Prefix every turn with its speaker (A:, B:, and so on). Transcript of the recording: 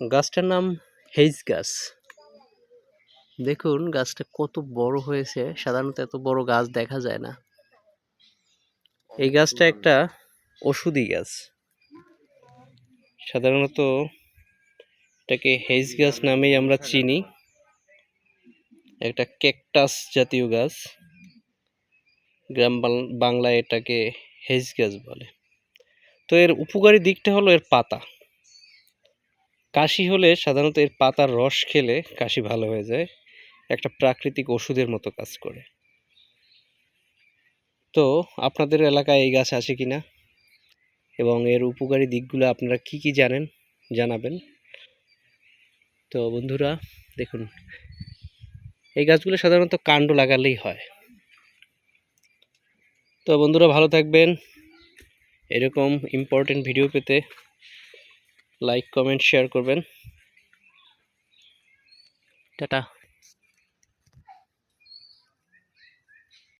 A: গাছটার নাম হেইজ গাছ। দেখুন, গাছটা কত বড় হয়েছে। সাধারণত এত বড় গাছ দেখা যায় না। এই গাছটা একটা ওষুধি গাছ। সাধারণত এটাকে হেইজ গাছ নামেই আমরা চিনি। একটা ক্যাকটাস জাতীয় গাছ। গ্রাম বাংলায় এটাকে হেজ গাছ বলে। তো এর উপকারী দিকটা হলো এর পাতা। কাশি হলে সাধারণত এর পাতার রস খেলে কাশি ভালো হয়ে যায়। একটা প্রাকৃতিক ওষুধের মতো কাজ করে। তো, আপনাদের এলাকায় এই গাছ আছে কিনা? এবং এর উপকারী দিকগুলো আপনারা কি কি জানেন, জানাবেন? তো, বন্ধুরা, দেখুন। এই গাছগুলো সাধারণত কাণ্ড লাগালেই হয়। তো, বন্ধুরা, ভালো থাকবেন। এরকম ইম্পর্টেন্ট ভিডিও পেতে লাইক কমেন্ট শেয়ার করবেন। টাটা।